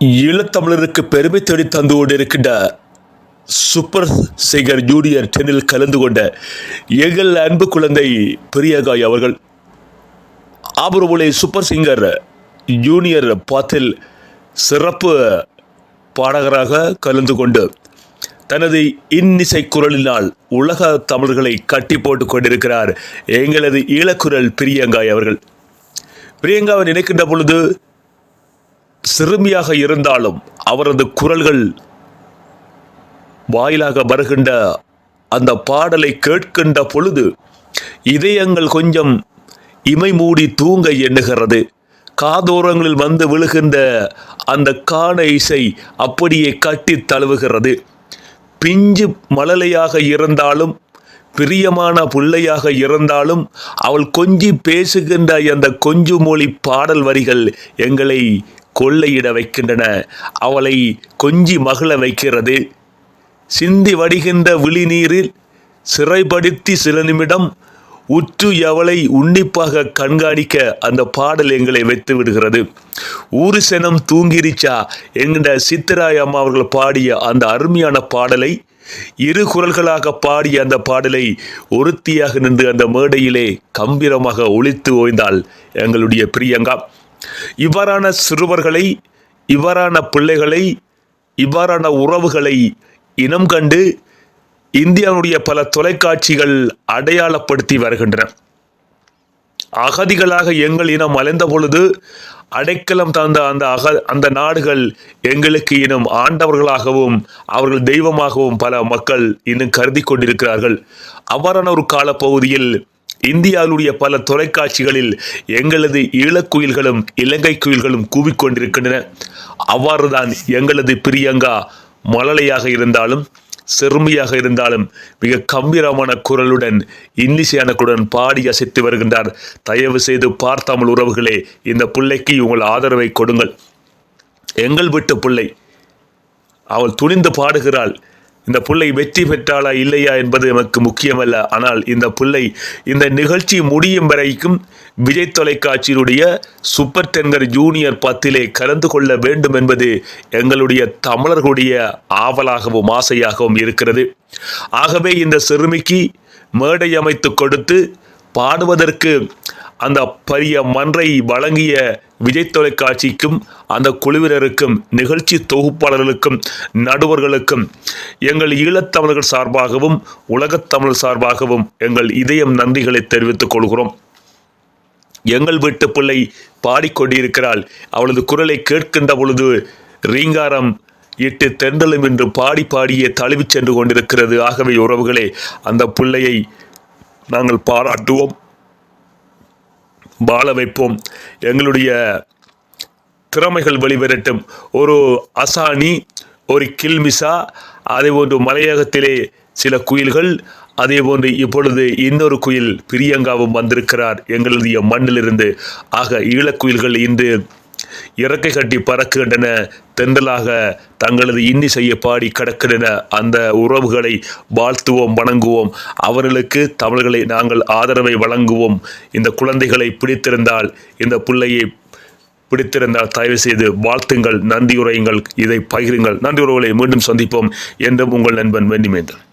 ஈழத்தமிழருக்கு பெருமை தேடி தந்து கொண்டிருக்கின்ற சூப்பர் சிங்கர் ஜூனியர் டென்னில் கலந்து கொண்ட எங்கள் அன்பு குழந்தை பிரியங்காய் அவர்கள். ஆபரவுலை சூப்பர் சிங்கர் ஜூனியர் பாத்தில் சிறப்பு பாடகராக கலந்து கொண்டு தனது இன்னிசை குரலினால் உலக தமிழர்களை கட்டி போட்டு கொண்டிருக்கிறார் எங்களது ஈழக்குரல் பிரியங்காய் அவர்கள். பிரியங்காவை நினைக்கின்ற பொழுது சிறுமியாக இருந்தாலும் அவரது குரல்கள் வாயிலாக வருகின்ற அந்த பாடலை கேட்கின்ற பொழுது இதயங்கள் கொஞ்சம் இமை மூடி தூங்க எண்ணுகிறது. காதோரங்களில் வந்து விழுகின்ற அந்த காண இசை அப்படியே கட்டி தழுவுகிறது. பிஞ்சு மழலையாக இருந்தாலும் பிரியமான பிள்ளையாக இருந்தாலும் அவள் கொஞ்சி பேசுகின்ற அந்த கொஞ்சு மொழி பாடல் வரிகள் எங்களை கொள்ளையிட வைக்கின்றன. அவளை கொஞ்சி மகிழ வைக்கிறது. சிந்தி வடிகின்ற விழிநீரில் சிறைப்படுத்தி சில நிமிடம் உற்று எவளை உன்னிப்பாக கண்காணிக்க அந்த பாடல் எங்களை வைத்து விடுகிறது. ஊரு செனம் தூங்கிரிச்சா என்கின்ற சித்தராய் அம்மா அவர்கள் பாடிய அந்த அருமையான பாடலை இரு குரல்களாக பாடிய அந்த பாடலை ஒருத்தியாக நின்று அந்த மேடையிலே கம்பீரமாக ஒழித்து ஓய்ந்தாள் எங்களுடைய பிரியங்கா. இவ்வாறான சிறுவர்களை இவ்வாறான பிள்ளைகளை இவ்வாறான உறவுகளை இனம் கண்டு இந்தியாவுடைய பல தொலைக்காட்சிகள் அடையாளப்படுத்தி வருகின்றன. அகதிகளாக எங்கள் இனம் அலைந்த பொழுது அடைக்கலம் தந்த அந்த அக அந்த நாடுகள் எங்களுக்கு இனம் ஆண்டவர்களாகவும் அவர்கள் தெய்வமாகவும் பல மக்கள் இன்னும் கருதி கொண்டிருக்கிறார்கள். அவ்வாறான ஒரு காலப்பகுதியில் இந்தியாவுடைய பல தொலைக்காட்சிகளில் எங்களது ஈழக்குயில்களும் இலங்கை குயில்களும் கூவிக்கொண்டிருக்கின்றன. அவ்வாறுதான் எங்களது பிரியங்கா மழலையாக இருந்தாலும் செருமையாக இருந்தாலும் மிக கம்பீரமான குரலுடன் இன்னிசையான குரலுடன் பாடி அசைத்து வருகின்றார். தயவு செய்து பார்த்தாமல் உறவுகளே இந்த பிள்ளைக்கு உங்கள் ஆதரவை கொடுங்கள். எங்கள் வீட்டு பிள்ளை அவள் துணிந்து பாடுகிறாள். இந்த பிள்ளை வெற்றி பெற்றாளா இல்லையா என்பது நமக்கு முக்கியமல்ல. ஆனால் இந்த பிள்ளை இந்த நிகழ்ச்சி முடியும் வரைக்கும் விஜய் தொலைக்காட்சியினுடைய சூப்பர் டென்கர் ஜூனியர் பத்திலே கலந்து கொள்ள வேண்டும் என்பது எங்களுடைய தமிழர்களுடைய ஆவலாகவும் ஆசையாகவும் இருக்கிறது. ஆகவே இந்த சிறுமிக்கு மேடை அமைத்து கொடுத்து பாடுவதற்கு அந்த பரிய மன்றை வழங்கிய விஜய் தொலைக்காட்சிக்கும் அந்த குழுவினருக்கும் நிகழ்ச்சி தொகுப்பாளர்களுக்கும் நடுவர்களுக்கும் எங்கள் ஈழத்தமிழர்கள் சார்பாகவும் உலகத்தமிழர் சார்பாகவும் எங்கள் இதயம் நன்றிகளை தெரிவித்துக் கொள்கிறோம். எங்கள் வீட்டு பிள்ளை பாடிக்கொண்டிருக்கிறாள். அவளது குரலை கேட்கின்ற பொழுது ரீங்காரம் இட்டு தென்றலும் என்று பாடி பாடியே தழுவிச் சென்று கொண்டிருக்கிறது. ஆகவே உறவுகளே அந்த பிள்ளையை நாங்கள் பாராட்டுவோம் வாழ வைப்போம். எங்களுடைய திறமைகள் வெளிவரட்டும். ஒரு அசானி ஒரு கில்மிசா அதே போன்று மலையகத்திலே சில குயில்கள் அதே போன்று இப்பொழுது இன்னொரு குயில் பிரியங்காவும் வந்திருக்கிறார் எங்களுடைய மண்ணிலிருந்து. ஆக ஈழக்குயில்கள் இன்று இறக்கை கட்டி பறக்குகின்றன. தென்றலாக தங்களது இன்னிசையை பாடி கிடக்கின்றன. அந்த உறவுகளை வாழ்த்துவோம் வணங்குவோம். அவர்களுக்கு தமிழர்களை நாங்கள் ஆதரவை வழங்குவோம். இந்த குழந்தைகளை பிடித்திருந்தால் இந்த பிள்ளையை பிடித்திருந்தால் தயவு செய்து வாழ்த்துங்கள் நன்றி உரையுங்கள் இதை பகிருங்கள். நன்றி உறவுகளை மீண்டும் சந்திப்போம். என்றும் உங்கள் நண்பன் வெண்ணிமேந்தன்.